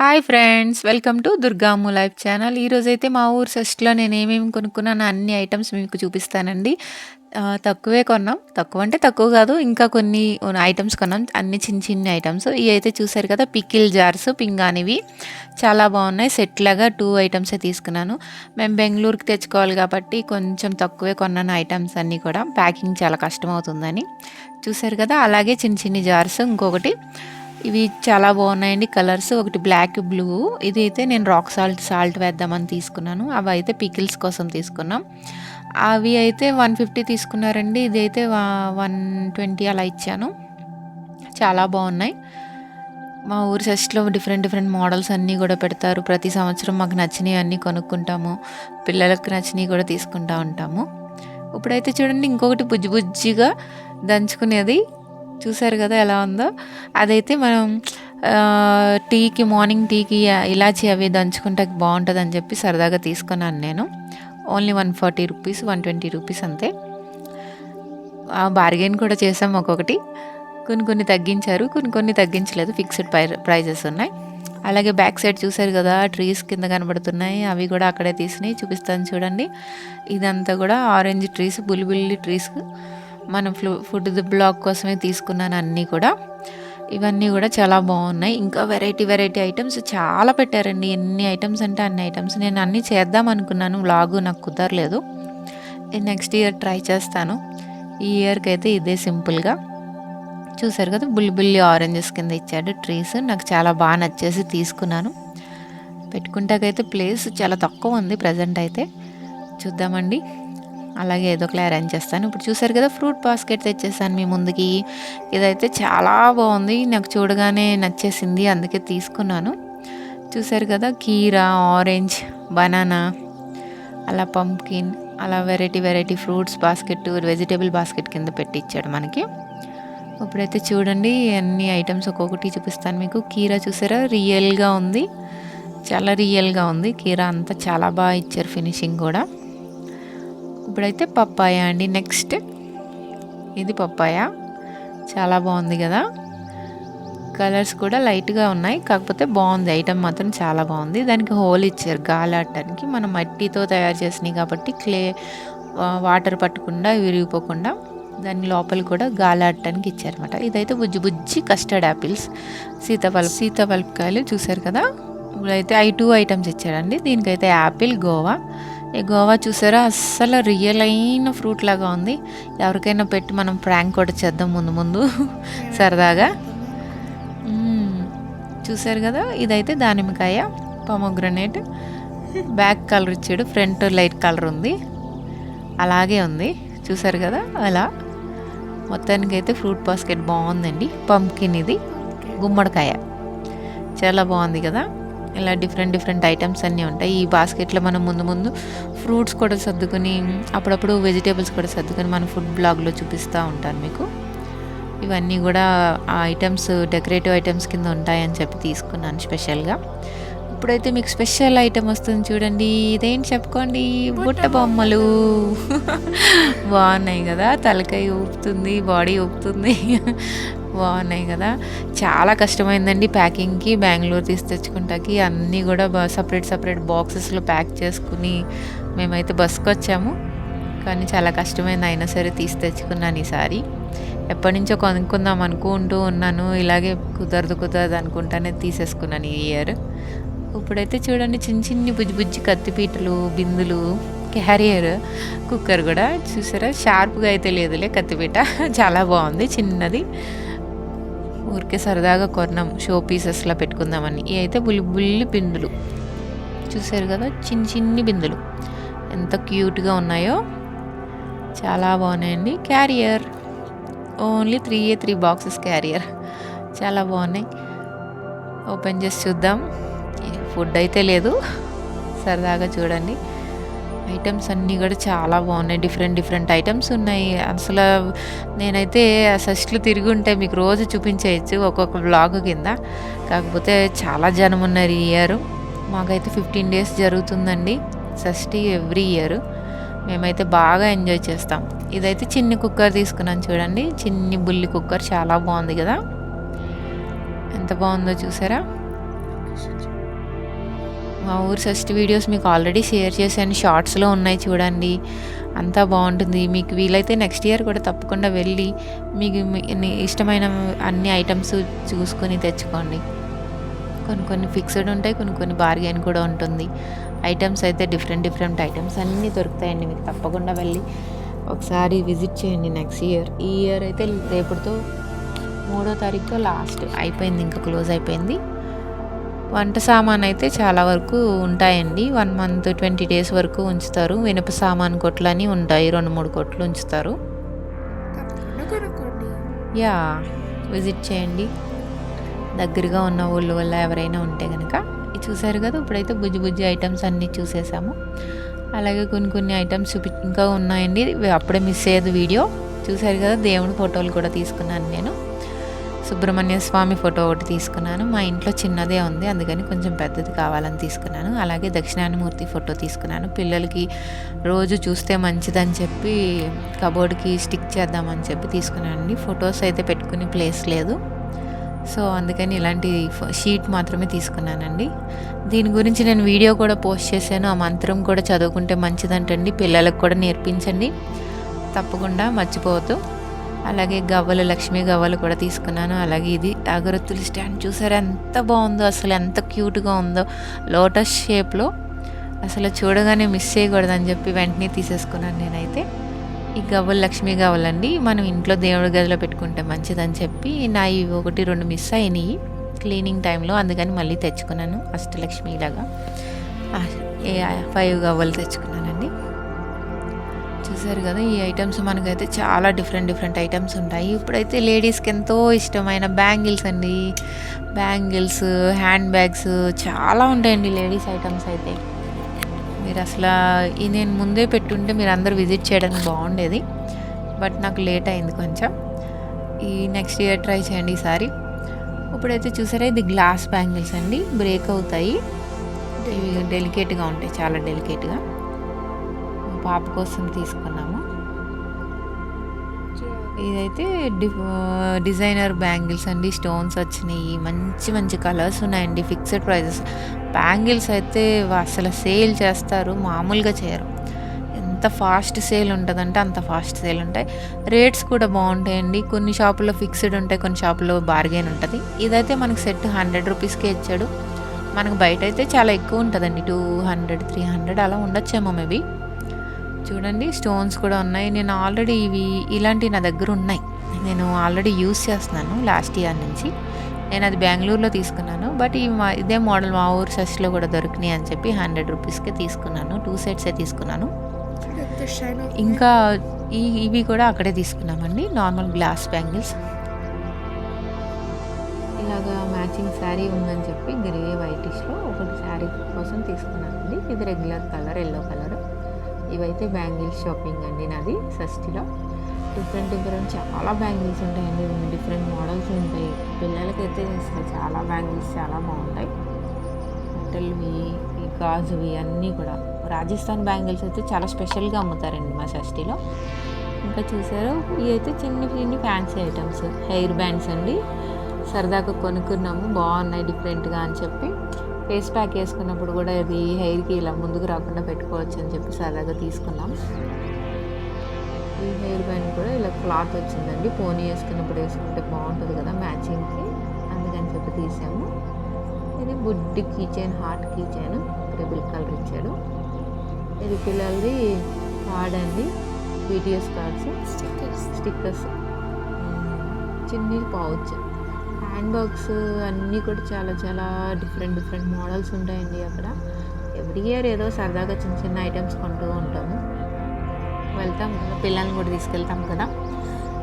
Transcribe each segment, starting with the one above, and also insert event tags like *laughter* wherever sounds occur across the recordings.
Hi friends welcome to దుర్గాము life channel. ఈరోజైతే మా ఊరు సెస్ట్లో నేను ఏమేమి కొనుక్కున్నాను అన్ని ఐటమ్స్ మీకు చూపిస్తానండి. తక్కువే కొన్నాం. తక్కువ అంటే తక్కువ కాదు ఇంకా కొన్ని ఐటమ్స్ కొన్నాం. అన్ని చిన్న చిన్న ఐటమ్స్. ఇవి అయితే చూసారు కదా పికిల్ జార్స్ పింగానివి చాలా బాగున్నాయి. సెట్ లాగా టూ ఐటమ్స్ తీసుకున్నాను. మేము బెంగళూరుకి తెచ్చుకోవాలి కాబట్టి కొంచెం తక్కువే కొన్నాను ఐటమ్స్ అన్నీ కూడా. ప్యాకింగ్ చాలా కష్టం అవుతుందని చూసారు కదా అలాగే చిన్న చిన్న జార్స్ ఇంకొకటి. ఇవి చాలా బాగున్నాయండి కలర్స్. ఒకటి బ్లాక్ బ్లూ. ఇది అయితే నేను రాక్ సాల్ట్ సాల్ట్ వేద్దామని తీసుకున్నాను. అవి అయితే పికిల్స్ కోసం తీసుకున్నాం. అవి అయితే వన్ ఫిఫ్టీ తీసుకున్నారండి. ఇది అయితే వన్ ట్వంటీ అలా ఇచ్చాను. చాలా బాగున్నాయి. మా ఊరి సెస్ట్లో డిఫరెంట్ డిఫరెంట్ మోడల్స్ అన్నీ కూడా పెడతారు. ప్రతి సంవత్సరం మాకు నచ్చినవి అన్నీ కొనుక్కుంటాము. పిల్లలకు నచ్చినవి కూడా తీసుకుంటా ఉంటాము. ఇప్పుడైతే చూడండి ఇంకొకటి బుజ్జి బుజ్జిగా దంచుకునేది చూసారు కదా ఎలా ఉందో. అదైతే మనం టీకి మార్నింగ్ టీకి ఇలాచి అవి దంచుకుంటే బాగుంటుంది అని చెప్పి సరదాగా తీసుకున్నాను నేను. Only one forty rupees one twenty rupees అంతే. ఆ బార్గెన్ కూడా చేసాం ఒక్కొక్కటి. కొన్ని కొన్ని తగ్గించారు కొన్ని కొన్ని తగ్గించలేదు ఫిక్స్డ్ ప్రై ప్రైజెస్ ఉన్నాయి. అలాగే బ్యాక్ సైడ్ చూసారు కదా ట్రీస్ కింద కనబడుతున్నాయి అవి కూడా అక్కడే తీసినాయి చూపిస్తాను చూడండి. ఇదంతా కూడా ఆరెంజ్ ట్రీస్ బుల్లిబుల్లి ట్రీస్. మనం ఫ్లూ ఫుడ్ బ్లాగ్ కోసమే తీసుకున్నాను అన్నీ కూడా. ఇవన్నీ కూడా చాలా బాగున్నాయి. ఇంకా వెరైటీ వెరైటీ ఐటమ్స్ చాలా పెట్టారండి. ఎన్ని ఐటమ్స్ అంటే అన్ని ఐటమ్స్. నేను అన్నీ చేద్దాం అనుకున్నాను. వ్లాగు నాకు కుదరలేదు. నెక్స్ట్ ఇయర్ ట్రై చేస్తాను. ఈ ఇయర్కి అయితే ఇదే సింపుల్గా. చూసారు కదా బుల్లిబుల్లి ఆరెంజెస్ కింద ఇచ్చాడు ట్రీస్. నాకు చాలా బాగా నచ్చేసి తీసుకున్నాను. పెట్టుకుంటాకైతే ప్లేస్ చాలా తక్కువ ఉంది ప్రజెంట్ అయితే. చూద్దామండి. అలాగే ఏదో ఒకలా అరేంజ్ చేస్తాను. ఇప్పుడు చూసారు కదా ఫ్రూట్ బాస్కెట్ తెచ్చేసాను మీ ముందుకి. ఇదైతే చాలా బాగుంది. నాకు చూడగానే నచ్చేసింది అందుకే తీసుకున్నాను. చూసారు కదా కీరా ఆరెంజ్ బనానా అలా పంకిన్ అలా variety variety fruits basket vegetable basket కింద పెట్టి ఇచ్చాడు మనకి. ఇప్పుడైతే చూడండి అన్ని ఐటమ్స్ ఒక్కొక్కటి చూపిస్తాను మీకు. కీరా చూసారా రియల్గా ఉంది. చాలా రియల్గా ఉంది. కీరా అంతా చాలా బాగా ఇచ్చారు ఫినిషింగ్ కూడా. ఇప్పుడైతే పప్పాయ అండి. నెక్స్ట్ ఇది పప్పాయ. చాలా బాగుంది కదా. కలర్స్ కూడా లైట్గా ఉన్నాయి. కాకపోతే బాగుంది. ఐటమ్ మాత్రం చాలా బాగుంది. దానికి హోల్ ఇచ్చారు. గాలాడటానికి మనం మట్టితో తయారు చేసినాయి కాబట్టి క్లే వాటర్ పట్టకుండా విరిగిపోకుండా దాని లోపల కూడా గాలాడటానికి ఇచ్చారనమాట ఇదైతే బుజ్జి బుజ్జి కస్టర్డ్ యాపిల్స్ సీతాఫల సీతాఫలకాయలు చూసారు కదా. ఇప్పుడైతే ఐ టూ ఐటమ్స్ ఇచ్చారండి. దీనికైతే యాపిల్ గోవా గోవా చూసారా? అస్సలు రియల్ అయిన ఫ్రూట్ లాగా ఉంది. ఎవరికైనా పెట్టి మనం ప్రాంక్ కూడా చేద్దాం ముందు ముందు. సరదాగా. చూసారు కదా? ఇదైతే దానిమ్మకాయ పొమోగ్రనేట్ బ్యాక్ కలర్ ఇచ్చాడు. ఫ్రంట్ లైట్ కలర్ ఉంది. అలాగే ఉంది. చూసారు కదా? అలా. మొత్తానికి అయితే ఫ్రూట్ బాస్కెట్ బాగుందండి. పంకిన్ ఇది. గుమ్మడికాయ. చాలా బాగుంది కదా? ఇలా డిఫరెంట్ డిఫరెంట్ ఐటమ్స్ అన్నీ ఉంటాయి. ఈ బాస్కెట్లో మనం ముందు ముందు ఫ్రూట్స్ కూడా సర్దుకొని అప్పుడప్పుడు వెజిటేబుల్స్ కూడా సర్దుకొని మన ఫుడ్ బ్లాగ్లో చూపిస్తూ ఉంటాను మీకు. ఇవన్నీ కూడా ఆ ఐటమ్స్ డెకరేటివ్ ఐటమ్స్ కింద ఉంటాయని చెప్పి తీసుకున్నాను స్పెషల్గా ఇప్పుడైతే మీకు స్పెషల్ ఐటమ్ వస్తుంది చూడండి. ఇదేంటి చెప్పుకోండి? బుట్ట బొమ్మలు. *laughs* బాగున్నాయి కదా? తలకాయ ఊపుతుంది బాడీ ఊపుతుంది. బాగున్నాయి కదా. చాలా కష్టమైందండి ప్యాకింగ్కి బెంగళూరు తీసి తెచ్చుకుంటాకి అన్నీ కూడా సపరేట్ సపరేట్ బాక్సెస్లో ప్యాక్ చేసుకుని మేమైతే బస్కి వచ్చాము కానీ చాలా కష్టమైంది అయినా సరే తీసి తెచ్చుకున్నాను ఈసారి. ఎప్పటి నుంచో కొనుక్కుందాం అనుకుంటూ ఉన్నాను. ఇలాగే కుదరదు కుదరదు అనుకుంటానే తీసేసుకున్నాను ఈ ఇయర్. ఇప్పుడైతే చూడండి చిన్న చిన్ని బుజ్జి బుజ్జి కత్తిపీటలు బిందులు క్యారియర్ కుక్కర్ కూడా చూసారా? షార్ప్గా అయితే లేదులే కత్తిపీట. *laughs* చాలా బాగుంది చిన్నది. ఊరికే సరదాగా కొన్నాం షో పీసెస్లా పెట్టుకుందామని. ఇవి అయితే బుల్లి బుల్లి బిందులు. చూసారు కదా? చిన్ని చిన్ని బిందులు. ఎంత క్యూట్గా ఉన్నాయో. చాలా బాగున్నాయండి. Carrier only three a three boxes carrier చాలా బాగున్నాయి. ఓపెన్ చేసి చూద్దాం. ఫుడ్ అయితే లేదు. సరదాగా చూడండి. ఐటమ్స్ అన్నీ కూడా చాలా బాగున్నాయి. డిఫరెంట్ డిఫరెంట్ ఐటమ్స్ ఉన్నాయి. అసలు నేనైతే సస్ట్లు తిరిగి ఉంటే మీకు రోజు చూపించేయచ్చు ఒక్కొక్క బ్లాగ్ కింద. కాకపోతే చాలా జనం ఉన్నారు ఈ ఇయర్. మాకైతే ఫిఫ్టీన్ డేస్ జరుగుతుందండి షష్ఠి ఎవ్రీ ఇయర్. మేమైతే బాగా ఎంజాయ్ చేస్తాం. ఇదైతే చిన్ని కుక్కర్ తీసుకున్నాను చూడండి. చిన్ని బుల్లి కుక్కర్ చాలా బాగుంది కదా. ఎంత బాగుందో చూసారా? మా ఊరు షష్ఠి వీడియోస్ మీకు ఆల్రెడీ షేర్ చేశాను. షార్ట్స్లో ఉన్నాయి చూడండి. అంతా బాగుంటుంది. మీకు వీలైతే నెక్స్ట్ ఇయర్ కూడా తప్పకుండా వెళ్ళి మీకు మీ- ఇష్టమైన అన్ని ఐటమ్స్ చూసుకొని తెచ్చుకోండి. కొన్ని కొన్ని ఫిక్స్డ్ ఉంటాయి కొన్ని కొన్ని బార్గెన్ కూడా ఉంటుంది. ఐటమ్స్ అయితే డిఫరెంట్ డిఫరెంట్ ఐటమ్స్ అన్నీ దొరుకుతాయండి మీకు తప్పకుండా వెళ్ళి ఒకసారి విజిట్ చేయండి నెక్స్ట్ ఇయర్. ఈ ఇయర్ అయితే రేపటితో మూడో తారీఖుతో లాస్ట్. అయిపోయింది ఇంకా క్లోజ్ అయిపోయింది. వంట సామాన్ అయితే చాలా వరకు ఉంటాయండి. వన్ మంత్ ట్వంటీ డేస్ వరకు ఉంచుతారు. ఇనుప సామాన్ కొట్లు అని ఉంటాయి. రెండు మూడు కొట్లు ఉంచుతారు. యా విజిట్ చేయండి. దగ్గరగా ఉన్న ఊళ్ళో వల్ల ఎవరైనా ఉంటే కనుక చూసారు కదా ఇప్పుడైతే బుజ్జి బుజ్జి ఐటమ్స్ అన్నీ చూసేసాము. అలాగే కొన్ని కొన్ని ఐటమ్స్ చూపి ఇంకా ఉన్నాయండి. అప్పుడే మిస్ అయ్యేది వీడియో చూసారు కదా దేవుడి ఫోటోలు కూడా తీసుకున్నాను నేను. సుబ్రహ్మణ్య స్వామి ఫోటో ఒకటి తీసుకున్నాను. మా ఇంట్లో చిన్నదే ఉంది అందుకని కొంచెం పెద్దది కావాలని తీసుకున్నాను. అలాగే దక్షిణాయనమూర్తి ఫోటో తీసుకున్నాను. పిల్లలకి రోజు చూస్తే మంచిదని చెప్పి కబోర్డ్కి స్టిక్ చేద్దామని చెప్పి తీసుకున్నానండి. ఫొటోస్ అయితే పెట్టుకునే ప్లేస్ లేదు. సో అందుకని ఇలాంటి షీట్ మాత్రమే తీసుకున్నానండి. దీని గురించి నేను వీడియో కూడా పోస్ట్ చేశాను. ఆ మంత్రం కూడా చదువుకుంటే మంచిదంటండి. పిల్లలకు కూడా నేర్పించండి. తప్పకుండా మర్చిపోవద్దు. అలాగే గవ్వలు లక్ష్మీ గవ్వలు కూడా తీసుకున్నాను. అలాగే ఇది అగరత్తుల స్టాండ్. చూసారా ఎంత బాగుందో అసలు ఎంత క్యూట్గా ఉందో. లోటస్ షేప్లో. అసలు చూడగానే మిస్ చేయకూడదని చెప్పి వెంటనే తీసేసుకున్నాను నేనైతే. ఈ గవ్వలు లక్ష్మీ గవ్వలండి. మనం ఇంట్లో దేవుడి గదిలో పెట్టుకుంటే మంచిదని చెప్పి నా ఇవి ఒకటి రెండు మిస్ అయినాయి క్లీనింగ్ టైంలో. అందుకని మళ్ళీ తెచ్చుకున్నాను. అష్టలక్ష్మి ఇలాగా ఏ ఫైవ్ గవ్వలు తెచ్చుకున్నానండి. చూసారు కదా ఈ ఐటమ్స్ మనకైతే చాలా డిఫరెంట్ డిఫరెంట్ ఐటమ్స్ ఉంటాయి. ఇప్పుడైతే లేడీస్కి ఎంతో ఇష్టమైన బ్యాంగిల్స్ అండి. బ్యాంగిల్స్ హ్యాండ్ బ్యాగ్స్ చాలా ఉంటాయండి లేడీస్ ఐటమ్స్ అయితే. మీరు అసలు నేను ముందే పెట్టుంటే మీరు అందరు విజిట్ చేయడానికి బాగుండేది. బట్ నాకు లేట్ అయింది కొంచెం. ఈ నెక్స్ట్ ఇయర్ ట్రై చేయండి ఈసారి ఇప్పుడైతే చూసారా ఇది గ్లాస్ బ్యాంగిల్స్ అండి. బ్రేక్ అవుతాయి. ఇవి డెలికేట్గా ఉంటాయి చాలా డెలికేట్గా. పాప కోసం తీసుకున్నాము. ఇదైతే డి డిజైనర్ బ్యాంగిల్స్ అండి స్టోన్స్ వచ్చినాయి మంచి మంచి కలర్స్ ఉన్నాయండి ఫిక్స్డ్ ప్రైజెస్. బ్యాంగిల్స్ అయితే అసలు సేల్ చేస్తారు మామూలుగా చేయరు. ఎంత ఫాస్ట్ సేల్ ఉంటుందంటే అంత ఫాస్ట్ సేల్ ఉంటాయి. రేట్స్ కూడా బాగుంటాయండి కొన్ని షాపుల్లో ఫిక్స్డ్ ఉంటాయి కొన్ని షాపుల్లో బార్గెన్ ఉంటుంది. ఇదైతే మనకు సెట్ హండ్రెడ్ రూపీస్కే ఇచ్చాడు. మనకు బయట అయితే చాలా ఎక్కువ ఉంటుందండి టూ హండ్రెడ్ త్రీ హండ్రెడ్ అలా ఉండొచ్చేమో మేబీ. చూడండి స్టోన్స్ కూడా ఉన్నాయి. నేను ఆల్రెడీ ఇవి ఇలాంటివి నా దగ్గర ఉన్నాయి. నేను ఆల్రెడీ యూస్ చేస్తున్నాను లాస్ట్ ఇయర్ నుంచి. నేను అది బెంగళూరులో తీసుకున్నాను. బట్ ఈ మా ఇదే మోడల్ మా ఊరు సస్లో కూడా దొరికినాయి అని చెప్పి హండ్రెడ్ రూపీస్కే తీసుకున్నాను. టూ సెట్సే తీసుకున్నాను. ఇంకా ఈ ఇవి కూడా అక్కడే తీసుకున్నామండి. నార్మల్ గ్లాస్ బ్యాంగిల్స్ ఇలాగా మ్యాచింగ్ శారీ ఉందని చెప్పి గ్రే వైటిష్లో ఒకటి శారీ కోసం తీసుకున్నానండి. ఇది రెగ్యులర్ కలర్ ఎల్లో కలర్ ఇవైతే బ్యాంగిల్స్ షాపింగ్ అండి నాది షష్టిలో డిఫరెంట్ డిఫరెంట్ చాలా బ్యాంగిల్స్ ఉంటాయండి. డిఫరెంట్ మోడల్స్ ఉంటాయి. పిల్లలకైతే అసలు చాలా బ్యాంగిల్స్ చాలా బాగుంటాయి. మెటల్వి ఈ గాజువి అన్నీ కూడా. రాజస్థాన్ బ్యాంగిల్స్ అయితే చాలా స్పెషల్గా అమ్ముతారండి మా షష్టిలో ఇంకా చూసారు? ఇవి అయితే చిన్న చిన్న ఫ్యాన్సీ ఐటమ్స్. హెయిర్ బ్యాండ్స్ అండి. సరదాగా కొనుక్కున్నాము. బాగున్నాయి డిఫరెంట్గా అని చెప్పి. ఫేస్ ప్యాక్ వేసుకున్నప్పుడు కూడా ఇది హెయిర్కి ఇలా ముందుకు రాకుండా పెట్టుకోవచ్చు అని చెప్పి సరదాగా తీసుకున్నాం. ఈ హెయిర్ బ్యాండ్ కూడా ఇలా క్లాత్ వచ్చిందండి. పోనీ వేసుకున్నప్పుడు వేసుకుంటే బాగుంటుంది కదా మ్యాచింగ్కి అందుకని చెప్పి తీసాము. ఇది బుడ్డి keychain heart keychain triple colour ఇచ్చాడు. ఇది పిల్లలది కార్డ్ అండి. BTS cards. స్టిక్కర్స్. స్టిక్కర్స్. చిన్ని పౌచ్ హ్యాండ్ బాగ్స్ అన్నీ కూడా చాలా చాలా డిఫరెంట్ డిఫరెంట్ మోడల్స్ ఉంటాయండి అక్కడ. ఎవ్రీ ఇయర్ ఏదో సరదాగా చిన్న చిన్న ఐటమ్స్ కొంటూ ఉంటాము. వెళ్తాం కదా పిల్లల్ని కూడా తీసుకెళ్తాం కదా.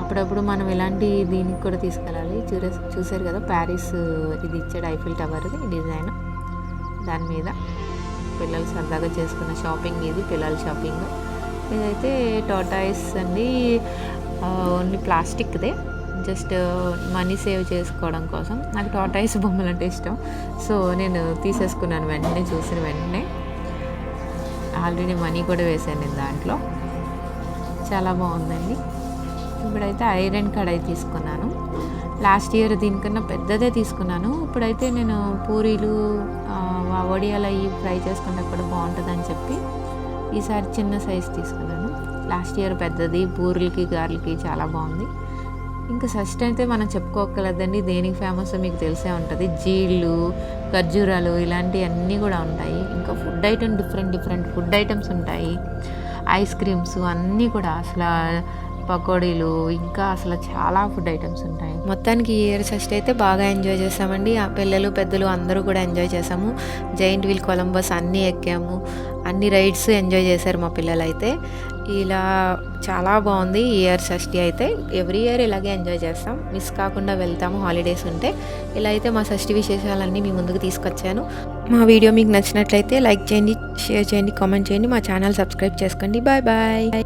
అప్పుడప్పుడు మనం ఇలాంటి దీనికి కూడా తీసుకెళ్ళాలి. చూరే చూసారు కదా ప్యారిస్ ఇది ఇచ్చాడు ఐఫిల్ టవర్ది డిజైన్. దాని మీద పిల్లలు సరదాగా చేసుకున్న షాపింగ్ ఇది పిల్లల షాపింగ్ ఇదైతే టోటాయిస్ అండి ఓన్లీ ప్లాస్టిక్దే జస్ట్ మనీ సేవ్ చేసుకోవడం కోసం. నాకు టాటాయిస్ బొమ్మలు అంటే ఇష్టం. సో నేను తీసేసుకున్నాను వెంటనే చూసిన వెంటనే. ఆల్రెడీ మనీ కూడా వేసాను నేను దాంట్లో. చాలా బాగుందండి. ఇప్పుడైతే ఐరన్ కడాయి తీసుకున్నాను. లాస్ట్ ఇయర్ దీనికన్నా పెద్దదే తీసుకున్నాను. ఇప్పుడైతే నేను పూరీలు వడియాలు అవి ఫ్రై చేసుకుంటే కూడా బాగుంటుందని చెప్పి ఈసారి చిన్న సైజ్ తీసుకున్నాను. లాస్ట్ ఇయర్ పెద్దది పూరీలకి గారెలకి చాలా బాగుంది. ఇంకా షష్ఠి అయితే మనం చెప్పుకోగలదండి దేనికి ఫేమస్ మీకు తెలిసే ఉంటుంది. జీళ్ళు ఖర్జూరాలు ఇలాంటివన్నీ కూడా ఉంటాయి. ఇంకా food item different different food items ఉంటాయి. ఐస్ క్రీమ్స్ అన్నీ కూడా అసలు పకోడీలు ఇంకా అసలు చాలా ఫుడ్ ఐటమ్స్ ఉంటాయి. మొత్తానికి ఈ ఇయర్ ఫస్ట్ అయితే బాగా ఎంజాయ్ చేసామండి. ఆ పిల్లలు పెద్దలు అందరూ కూడా ఎంజాయ్ చేసాము. జైంట్ వీల్ కొలంబస్ అన్నీ ఎక్కాము. అన్ని రైడ్స్ ఎంజాయ్ చేశారు మా పిల్లలైతే. ఇలా చాలా బాగుంది ఈ ఇయర్ షష్ఠి అయితే. ఎవ్రీ ఇయర్ ఇలాగే ఎంజాయ్ చేస్తాం. మిస్ కాకుండా వెళ్తాము హాలిడేస్ ఉంటే. ఇలా అయితే మా షష్ఠి విశేషాలన్నీ మీ ముందుకు తీసుకొచ్చాను. మా వీడియో మీకు నచ్చినట్లయితే లైక్ చేయండి షేర్ చేయండి కామెంట్ చేయండి. మా ఛానల్ సబ్స్క్రైబ్ చేసుకోండి. Bye bye